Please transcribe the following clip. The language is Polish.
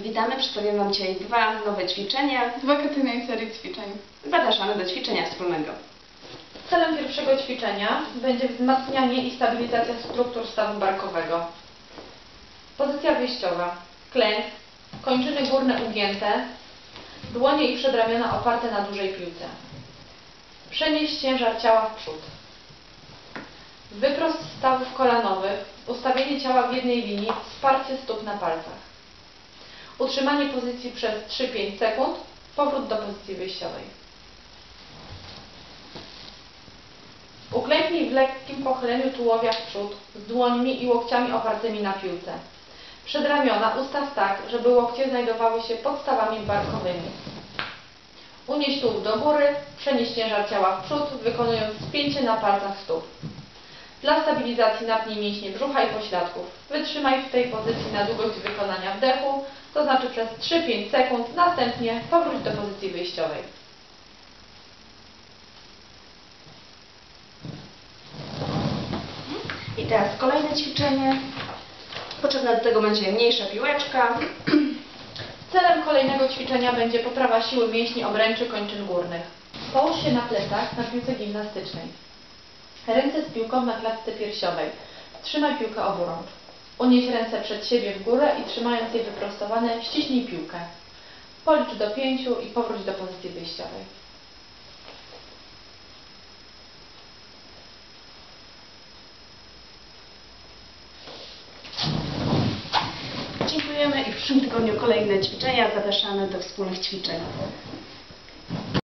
Witamy, przedstawiam Wam dzisiaj dwa nowe ćwiczenia. Z wakacyjnej serii ćwiczeń. Zapraszamy do ćwiczenia wspólnego. Celem pierwszego ćwiczenia będzie wzmacnianie i stabilizacja struktur stawu barkowego. Pozycja wyjściowa. Klęk, kończyny górne ugięte, dłonie i przedramiona oparte na dużej piłce. Przenieść ciężar ciała w przód. Wyprost stawów kolanowych, ustawienie ciała w jednej linii, wsparcie stóp na palcach. Utrzymanie pozycji przez 3-5 sekund, powrót do pozycji wyjściowej. Uklęknij w lekkim pochyleniu tułowia w przód, z dłońmi i łokciami opartymi na piłce. Przedramiona ustaw tak, żeby łokcie znajdowały się pod stawami barkowymi. Unieś tułów do góry, przenieś ciężar ciała w przód, wykonując spięcie na palcach stóp. Dla stabilizacji napnij mięśnie brzucha i pośladków. Wytrzymaj w tej pozycji na długość wykonania wdechu, to znaczy przez 3-5 sekund, następnie powróć do pozycji wyjściowej. I teraz kolejne ćwiczenie. Potrzebna do tego będzie mniejsza piłeczka. Celem kolejnego ćwiczenia będzie poprawa siły mięśni obręczy kończyn górnych. Połóż się na plecach na piłce gimnastycznej. Ręce z piłką na klatce piersiowej. Trzymaj piłkę obu rąk. Unieś ręce przed siebie w górę i trzymając je wyprostowane, ściśnij piłkę. Policz do pięciu i powróć do pozycji wyjściowej. Dziękujemy i w przyszłym tygodniu kolejne ćwiczenia. Zapraszamy do wspólnych ćwiczeń.